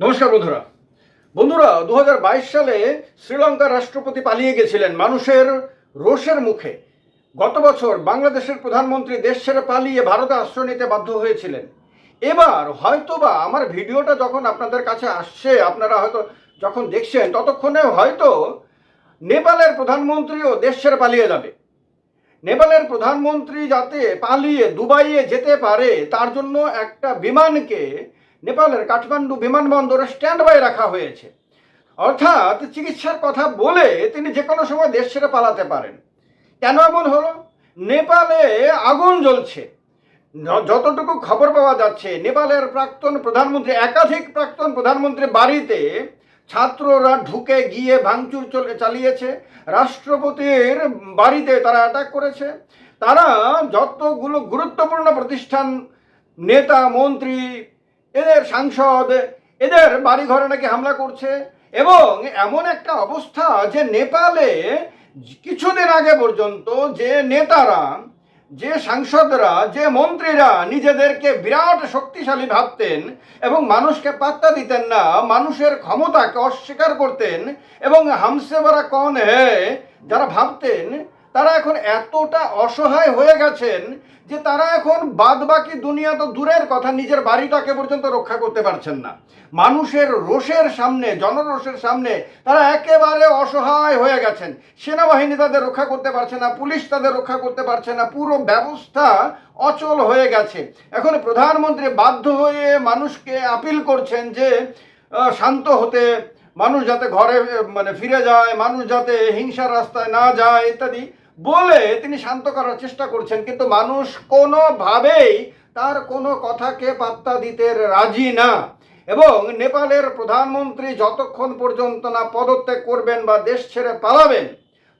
নমস্কার বন্ধুরা। বন্ধুরা দু হাজার বাইশ সালে শ্রীলঙ্কার রাষ্ট্রপতি পালিয়ে গেছিলেন মানুষের রোষের মুখে। গত বছর বাংলাদেশের প্রধানমন্ত্রী দেশ ছেড়ে পালিয়ে ভারতে আশ্রয় নিতে বাধ্য হয়েছিলেন। এবার হয়তোবা আমার ভিডিওটা যখন আপনাদের কাছে আসছে, আপনারা হয়তো যখন দেখছেন, ততক্ষণে হয়তো নেপালের প্রধানমন্ত্রীও দেশ ছেড়ে পালিয়ে যাবে। নেপালের প্রধানমন্ত্রী যাতে পালিয়ে দুবাইয়ে যেতে পারে, তার জন্য একটা বিমানকে নেপালের কাঠমান্ডু বিমানবন্দরে স্ট্যান্ড বাই রাখা হয়েছে। অর্থাৎ চিকিৎসার কথা বলে তিনি যে কোনো সময় দেশ ছেড়ে পালাতে পারেন। কেন এমন হলো? নেপালে আগুন জ্বলছে। যতটুকু খবর পাওয়া যাচ্ছে, নেপালের প্রাক্তন প্রধানমন্ত্রী, একাধিক প্রাক্তন প্রধানমন্ত্রী বাড়িতে ছাত্ররা ঢুকে গিয়ে ভাঙচুর চলে চালিয়েছে। রাষ্ট্রপতির বাড়িতে তারা অ্যাটাক করেছে। তারা যতগুলো গুরুত্বপূর্ণ প্রতিষ্ঠান, নেতা, মন্ত্রী এদের সাংসদ, এদের বাড়ি ঘরে নাকি হামলা করছে, এবং এমন একটা অবস্থা যে নেপালে কিছুদিন আগে পর্যন্ত যে নেতারা, যে সাংসদরা, যে মন্ত্রীরা নিজেদেরকে বিরাট শক্তিশালী ভাবতেন এবং মানুষকে পাত্তা দিতেন না, মানুষের ক্ষমতাকে অস্বীকার করতেন এবং হামসে বারা কন হে যারা ভাবতেন তারা এখন এতটা অসহায় হয়ে গেছেন যে তারা এখন বাদ বাকি দুনিয়া তো দূরের কথা, নিজের বাড়িটাকে পর্যন্ত রক্ষা করতে পারছেন না। মানুষের রোষের সামনে, জনরোষের সামনে তারা একেবারে অসহায় হয়ে গেছেন। সেনাবাহিনী তাদের রক্ষা করতে পারছে না, পুলিশ তাদের রক্ষা করতে পারছে না, পুরো ব্যবস্থা অচল হয়ে গেছে। এখন প্রধানমন্ত্রী বাধ্য হয়ে মানুষকে আপিল করছেন যে শান্ত হতে মানুষ যাতে ঘরে মানে ফিরে যায়, মানুষ যাতে হিংসার রাস্তায় না যায়, ইত্যাদি বলে তিনি শান্ত করার চেষ্টা করছেন। কিন্তু মানুষ কোনোভাবেই তার কোনো কথাকে পাত্তা দিতে রাজি না। এবং নেপালের প্রধানমন্ত্রী যতক্ষণ পর্যন্ত না পদত্যাগ করবেন বা দেশ ছেড়ে পালাবেন,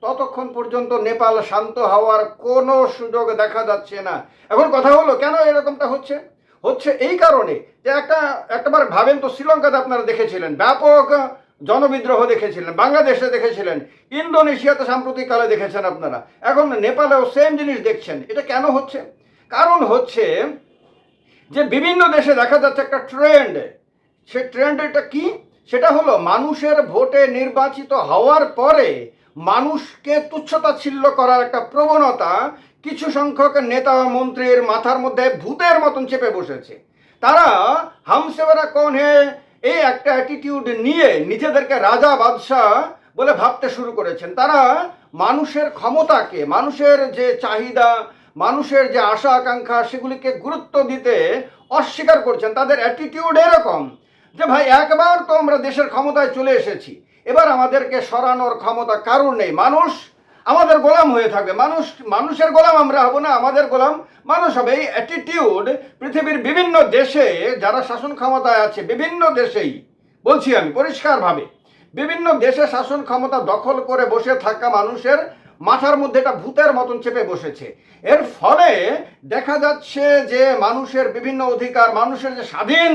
ততক্ষণ পর্যন্ত নেপাল শান্ত হওয়ার কোনো সুযোগ দেখা যাচ্ছে না। এখন কথা হলো, কেন এরকমটা হচ্ছে? হচ্ছে এই কারণে যে একটা, একটাবার ভাবেন তো শ্রীলঙ্কাতে আপনারা দেখেছিলেন, ব্যাপক জনবিদ্রোহ দেখেছিলেন, বাংলাদেশে দেখেছিলেন, ইন্দোনেশিয়াতে সাম্প্রতিককালে দেখেছেন আপনারা। এখন নেপালেও সেম জিনিস দেখছেন, এটা কেন হচ্ছে? কারণ হচ্ছে যে বিভিন্ন দেশে দেখা যাচ্ছে একটা ট্রেন্ড সে ট্রেন্ড এটা কি? সেটা হলো মানুষের ভোটে নির্বাচিত হওয়ার পরে মানুষকে তুচ্ছতাচ্ছিল্য করার একটা প্রবণতা কিছু সংখ্যক নেতা মন্ত্রীর মাথার মধ্যে ভূতের মতন চেপে বসেছে। তারা হামসেবারা কোন হে এই একটা অ্যাটিটিউড নিয়ে নিজেদেরকে রাজা, বাদশাহ বলে ভাবতে শুরু করেছেন। তারা মানুষের ক্ষমতাকে, মানুষের যে চাহিদা, মানুষের যে আশা, আকাঙ্ক্ষা, সেগুলিকে গুরুত্ব দিতে অস্বীকার করছেন। তাদের অ্যাটিটিউড এরকম যে, ভাই, একবার তো আমরা দেশের ক্ষমতায় চলে এসেছি। এবার আমাদেরকে সরানোর ক্ষমতা কারোর নেই। মানুষ আমাদের গোলাম হয়ে থাকবে। মানুষ, মানুষের গোলাম আমরা হব না, আমাদের গোলাম মানুষ হবে। এই অ্যাটিটিউড পৃথিবীর বিভিন্ন দেশে যারা শাসন ক্ষমতায় আছে, বিভিন্ন দেশেই, বলছি আমি পরিষ্কারভাবে, বিভিন্ন দেশে শাসন ক্ষমতা দখল করে বসে থাকা মানুষের মাথার মধ্যে এটা ভূতের মতন চেপে বসেছে। এর ফলে দেখা যাচ্ছে যে মানুষের বিভিন্ন অধিকার, মানুষের যে স্বাধীন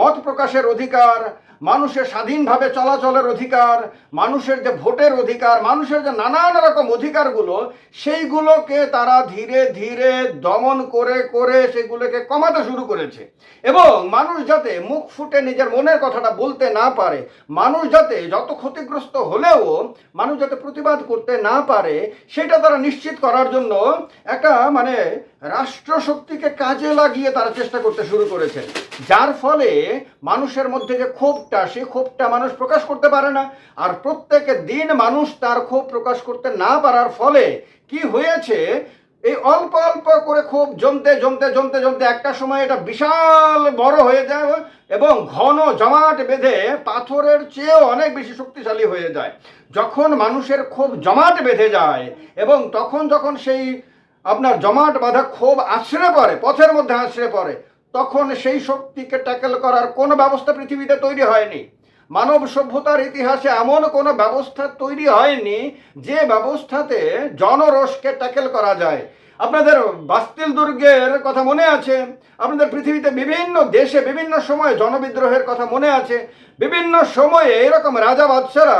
মত প্রকাশের অধিকার মানুষের স্বাধীনভাবে চলাচলের অধিকার, মানুষের যে ভোটের অধিকার, মানুষের যে নানান রকম অধিকারগুলো, সেইগুলোকে তারা ধীরে ধীরে দমন করে করে সেগুলোকে কমাতে শুরু করেছে। এবং মানুষ যাতে মুখ ফুটে নিজের মনের কথাটা বলতে না পারে, মানুষ যাতে যত ক্ষতিগ্রস্ত হলেও, মানুষ যাতে প্রতিবাদ করতে না পারে, সেটা তারা নিশ্চিত করার জন্য একটা মানে রাষ্ট্রশক্তিকে কাজে লাগিয়ে তারা চেষ্টা করতে শুরু করেছে। যার ফলে মানুষের মধ্যে যে ক্ষোভটা সেই ক্ষোভটা মানুষ প্রকাশ করতে পারে না। আর প্রত্যেক দিন মানুষ তার ক্ষোভ প্রকাশ করতে না পারার ফলে কি হয়েছে? এই অল্প অল্প করে খুব জমতে জমতে জমতে জমতে একটা সময় এটা বিশাল বড় হয়ে যায় এবং ঘন জমাট বেঁধে পাথরের চেয়েও অনেক বেশি শক্তিশালী হয়ে যায়। যখন মানুষের ক্ষোভ জমাট বেঁধে যায় এবং তখন, যখন সেই আপনার জমাট বাঁধা ক্ষোভ আছড়ে পড়ে, পথের মধ্যে আছড়ে পড়ে। তখন সেই শক্তিকে ট্যাকেল করার কোনো ব্যবস্থা পৃথিবীতে তৈরি হয়নি। মানব সভ্যতার ইতিহাসে এমন কোনো ব্যবস্থা তৈরি হয়নি যে ব্যবস্থাতে জনরোষকে ট্যাকেল করা যায়। আপনাদের বাস্তিল দুর্গের কথা মনে আছে? আপনাদের পৃথিবীতে বিভিন্ন দেশে বিভিন্ন সময়ে জনবিদ্রোহের কথা মনে আছে। বিভিন্ন সময়ে এরকম রাজা বাদশারা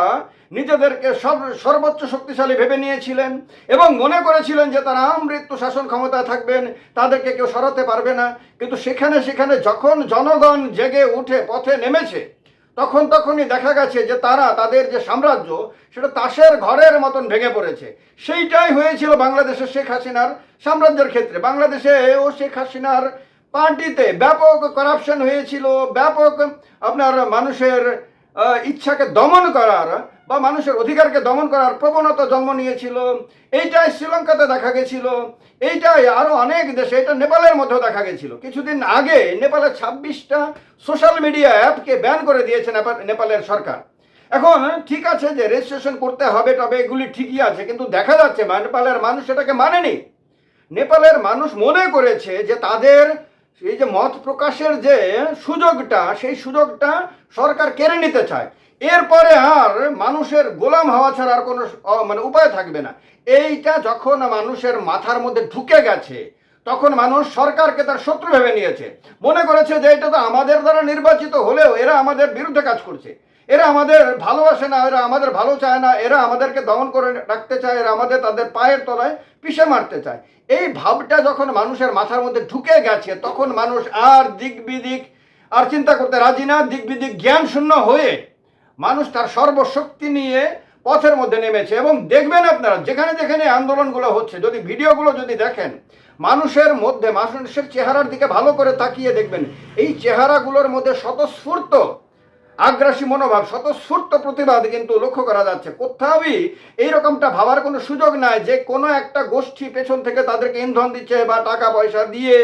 নিজেদেরকে সব, সর্বোচ্চ শক্তিশালী ভেবে নিয়েছিলেন এবং মনে করেছিলেন যে তারা আমৃত্যু শাসন ক্ষমতায় থাকবেন, তাদেরকে কেউ সরাতে পারবে না। কিন্তু সেখানে সেখানে যখন জনগণ জেগে উঠে পথে নেমেছে তখন তখনই দেখা গেছে যে তারা, তাদের যে সাম্রাজ্য, সেটা তাসের ঘরের মতন ভেঙে পড়েছে। সেইটাই হয়েছিল বাংলাদেশের শেখ হাসিনার সাম্রাজ্যের ক্ষেত্রে। বাংলাদেশে ও শেখ হাসিনার পার্টিতে ব্যাপক করাপশন হয়েছিল, ব্যাপক আপনার মানুষের ইচ্ছাকে দমন করার বা মানুষের অধিকারকে দমন করার প্রবণতা জন্ম নিয়েছিল। এইটাই শ্রীলঙ্কাতে দেখা গেছিল। এইটাই আরও অনেক দেশে, এটা নেপালের মধ্যেও দেখা গেছিল। কিছুদিন আগে নেপালের ছাব্বিশটা সোশ্যাল মিডিয়া অ্যাপকে ব্যান করে দিয়েছে নেপাল নেপালের সরকার। এখন ঠিক আছে যে রেজিস্ট্রেশন করতে হবে, তবে এগুলি ঠিকই আছে, কিন্তু দেখা যাচ্ছে নেপালের মানুষ সেটাকে মানেনি। নেপালের মানুষ মনে করেছে যে তাদের এই যে মত প্রকাশের যে সুযোগটা, সেই সুযোগটা সরকার কেড়ে নিতে চায়। এরপরে আর মানুষের গোলাম হওয়া ছাড়া আর কোনো মানে উপায় থাকবে না। এইটা যখন মানুষের মাথার মধ্যে ঢুকে গেছে, তখন মানুষ সরকারকে তার শত্রু ভেবে নিয়েছে। মনে করেছে যে এটা তো আমাদের দ্বারা নির্বাচিত হলেও এরা আমাদের বিরুদ্ধে কাজ করছে। এরা আমাদের ভালোবাসে না, এরা আমাদের ভালো চায় না, এরা আমাদেরকে দমন করে রাখতে চায়, এরা আমাদের তাদের পায়ের তলায় পিষে মারতে চায়। এই ভাবটা যখন মানুষের মাথার মধ্যে ঢুকে গেছে, তখন মানুষ আর দিক বিদিক আর চিন্তা করতে রাজি না, দিক বিদিক জ্ঞান শূন্য হয়ে মানুষ তার সর্বশক্তি নিয়ে পথের মধ্যে নেমেছে এবং দেখবেন আপনারা, যেখানে যেখানে আন্দোলনগুলো হচ্ছে, যদি ভিডিওগুলো যদি দেখেন, মানুষের মধ্যে, মানুষের চেহারার দিকে ভালো করে তাকিয়ে দেখবেন, এই চেহারাগুলোর মধ্যে স্বতঃস্ফূর্ত আগ্রাসী মনোভাব, স্বতঃস্ফূর্ত প্রতিবাদ কিন্তু লক্ষ্য করা যাচ্ছে। কোথাওই এইরকমটা ভাবার কোনো সুযোগ নাই যে কোনো একটা গোষ্ঠী পেছন থেকে তাদেরকে ইন্ধন দিচ্ছে বা টাকা পয়সা দিয়ে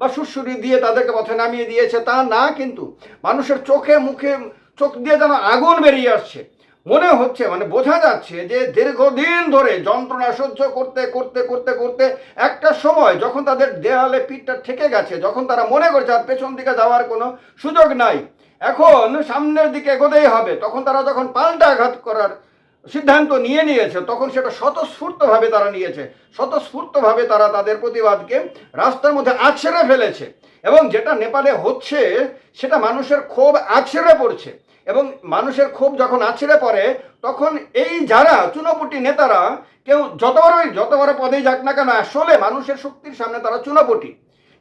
বা সুরসুরি দিয়ে তাদেরকে পথে নামিয়ে দিয়েছে, তা না কিন্তু। মানুষের চোখে, মুখে চোখ দিয়ে যেন আগুন বেরিয়ে আসছে। মনে হচ্ছে মানে বোঝা যাচ্ছে যে দীর্ঘদিন ধরে যন্ত্রণা সহ্য করতে করতে করতে করতে একটা সময় যখন তাদের দেয়ালে পিঠটা ঠেকে গেছে, যখন তারা মনে করছে আর পেছন দিকে যাওয়ার কোনো সুযোগ নাই, এখন সামনের দিকে এগোতেই হবে। তখন তারা যখন পাল্টা আঘাত করার সিদ্ধান্ত নিয়ে নিয়েছে, তখন সেটা স্বতঃস্ফূর্তভাবে তারা নিয়েছে। স্বতঃস্ফূর্তভাবে তারা তাদের প্রতিবাদকে রাস্তার মধ্যে আছড়ে ফেলেছে। এবং যেটা নেপালে হচ্ছে, সেটা মানুষের ক্ষোভ আছড়ে পড়ছে। এবং মানুষের ক্ষোভ যখন আছড়ে পড়ে, তখন এই যারা চুনোপুটি নেতারা, কেউ যত বড়ই যত বড় পদেই যাক না কেন, আসলে মানুষের শক্তির সামনে তারা চুনোপুটি।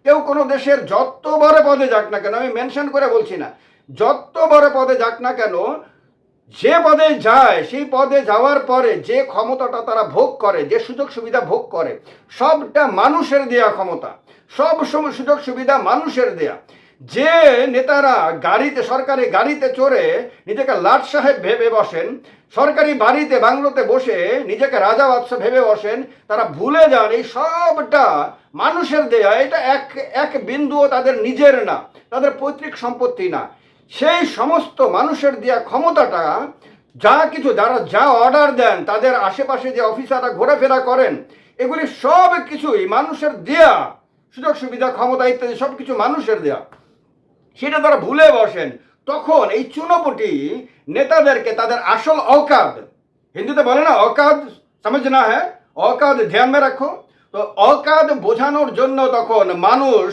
কেউ কোনো দেশের যত বড় পদে যাক না কেন, আমি মেনশন করে বলছি না যত বড় পদে যাক না কেন, যে পদে যায়, সেই পদে যাওয়ার পরে যে ক্ষমতাটা তারা ভোগ করে, যে সুযোগ সুবিধা ভোগ করে, সবটা মানুষের দেয়া ক্ষমতা। সব সুযোগ সুবিধা মানুষের দেয়া। যে নেতারা গাড়িতে, সরকারি গাড়িতে চড়ে নিজেকে লাট সাহেব ভেবে বসেন, সরকারি বাড়িতে বাংলোতে বসে নিজেকে রাজা বাদশা ভেবে বসেন, তারা ভুলে যান এই সবটা মানুষের দেয়া। এটা এক এক বিন্দুও তাদের নিজের না, তাদের পৈতৃক সম্পত্তি না। সেই সমস্ত মানুষের দেওয়া ক্ষমতাটা যা কিছু, যারা যা অর্ডার দেন, তাদের আশেপাশে যে অফিসাররা ঘোরাফেরা করেন, এগুলি সব কিছুই মানুষের দেয়া। সুযোগ সুবিধা ক্ষমতা ইত্যাদি সব কিছু মানুষের দেয়া। সেটা তারা ভুলে বসেন। তখন এই চুনোপুটি নেতাদেরকে তাদের আসল অকাদ, হিন্দিতে বলে না অকাদ না হ্যাঁ? অকাদ ধ্যান রাখো। তো অকাদ বোঝানোর জন্য তখন মানুষ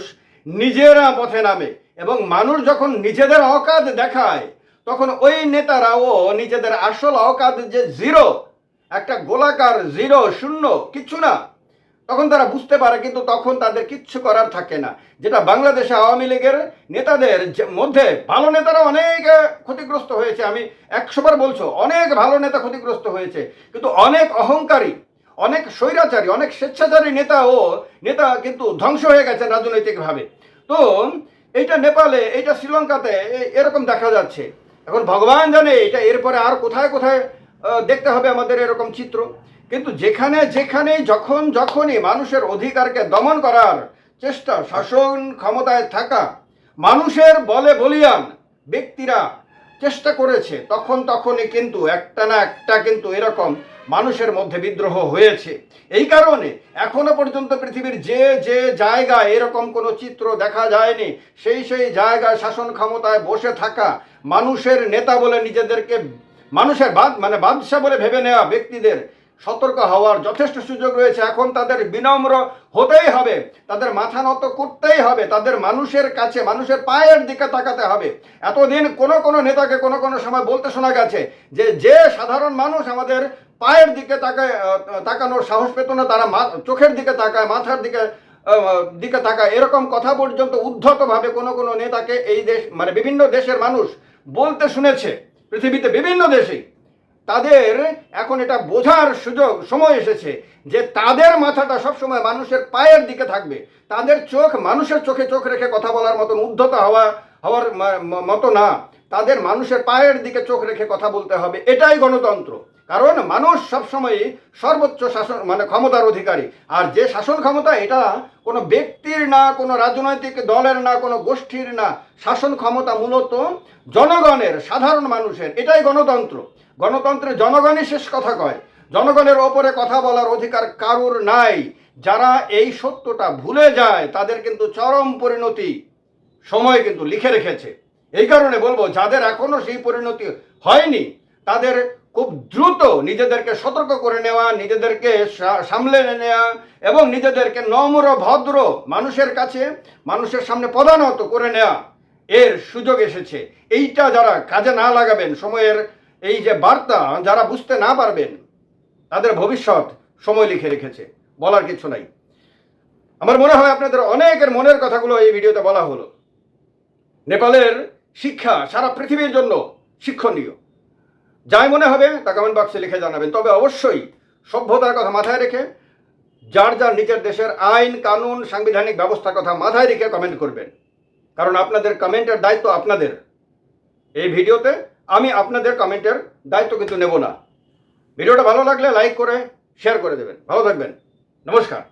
নিজেরা পথে নামে এবং মানুষ যখন নিজেদের অকাদ দেখায়, তখন ওই নেতারাও নিজেদের আসল অকাদ যে জিরো, একটা গোলাকার জিরো, শূন্য, কিচ্ছু না তখন তারা বুঝতে পারে, কিন্তু তখন তাদের কিচ্ছু করার থাকে না। যেটা বাংলাদেশে আওয়ামী লীগের নেতাদের মধ্যে ভালো নেতারা অনেক ক্ষতিগ্রস্ত হয়েছে। আমি একশোবার বলছো, অনেক ভালো নেতা ক্ষতিগ্রস্ত হয়েছে। কিন্তু অনেক অহংকারী, অনেক স্বৈরাচারী, অনেক স্বেচ্ছাচারী নেতা ও নেতা কিন্তু ধ্বংস হয়ে গেছেন রাজনৈতিকভাবে। তো এইটা নেপালে, এইটা শ্রীলঙ্কাতে এরকম দেখা যাচ্ছে। এখন ভগবান জানে এটা এরপরে আর কোথায় কোথায় দেখতে হবে আমাদের এরকম চিত্র। কিন্তু যেখানে যেখানে যখন যখনই মানুষের অধিকারকে দমন করার চেষ্টা, শাসন ক্ষমতায় থাকা, মানুষের বলে বলিয়ান ব্যক্তিরা চেষ্টা করেছে, তখন তখনই কিন্তু একটা না একটা কিন্তু এরকম মানুষের মধ্যে বিদ্রোহ হয়েছে। এই কারণে এখনও পর্যন্ত পৃথিবীর যে যে জায়গায় এরকম কোনো চিত্র দেখা যায়নি, সেই সেই জায়গায় শাসন ক্ষমতায় বসে থাকা মানুষের নেতা বলে নিজেদেরকে, মানুষের বাদ মানে বাদশাহ বলে ভেবে নেওয়া ব্যক্তিদের সতর্ক হওয়ার যথেষ্ট সুযোগ রয়েছে। এখন তাদের বিনম্র হতেই হবে। তাদের মাথা নত করতেই হবে। তাদের মানুষের কাছে, মানুষের পায়ের দিকে তাকাতে হবে। এতদিন কোনো কোনো নেতাকে কোনো কোনো সময় বলতে শোনা গেছে যে যে সাধারণ মানুষ আমাদের পায়ের দিকে তাকায় তাকানোর সাহস পেত না, তারা চোখের দিকে তাকায়, মাথার দিকে দিকে তাকায়। এরকম কথা পর্যন্ত উদ্ধতভাবে কোনো কোনো নেতাকে এই দেশ মানে বিভিন্ন দেশের মানুষ বলতে শুনেছে। পৃথিবীতে বিভিন্ন দেশে তাদের এখন এটা বোঝার সুযোগ, সময় এসেছে যে তাদের মাথাটা সবসময় মানুষের পায়ের দিকে থাকবে। তাদের চোখ মানুষের চোখে চোখ রেখে কথা বলার মতন উদ্ধত হওয়া, হওয়ার মতো না। তাদের মানুষের পায়ের দিকে চোখ রেখে কথা বলতে হবে, এটাই গণতন্ত্র। কারণ মানুষ সবসময় সর্বোচ্চ শাসন মানে ক্ষমতার অধিকারী। আর যে শাসন ক্ষমতা, এটা কোনো ব্যক্তির না, কোনো রাজনৈতিক দলের না, কোনো গোষ্ঠীর না। শাসন ক্ষমতা মূলত জনগণের, সাধারণ মানুষের। এটাই গণতন্ত্র। গণতন্ত্রে জনগণই শেষ কথা কয়। জনগণের ওপরে কথা বলার অধিকার কারুর নাই। যারা এই সত্যটা ভুলে যায়, তাদের কিন্তু চরম পরিণতি, সময় কিন্তু লিখে রেখেছে। এই কারণে বলব, যাদের এখনও সেই পরিণতি হয়নি, তাদের খুব দ্রুত নিজেদেরকে সতর্ক করে নেওয়া, নিজেদেরকে সামলে নেওয়া এবং নিজেদেরকে নম্র, ভদ্র মানুষের কাছে, মানুষের সামনে প্রধানত করে নেওয়া এর সুযোগ এসেছে। এইটা যারা কাজে না লাগাবেন, সময়ের এই যে বার্তা যারা বুঝতে না পারবেন, তাদের ভবিষ্যৎ সময় লিখে রেখেছে, বলার কিছু নাই। আমার মনে হয় আপনাদের অনেকের মনের কথাগুলো এই ভিডিওতে বলা হলো। নেপালের শিক্ষা সারা পৃথিবীর জন্য শিক্ষণীয়। যাই মনে হবে, তা কমেন্ট বক্সে লিখে জানাবেন। তবে অবশ্যই সভ্যতার কথা মাথায় রেখে, যার যার নিজের দেশের আইন, কানুন, সাংবিধানিক ব্যবস্থার কথা মাথায় রেখে কমেন্ট করবেন। কারণ আপনাদের কমেন্টের দায়িত্ব আপনাদের। এই ভিডিওতে আমি আপনাদের কমেন্টের দায়িত্ব কিন্তু নেব না। ভিডিওটা ভালো লাগলে লাইক করে শেয়ার করে দেবেন। ভালো থাকবেন। নমস্কার।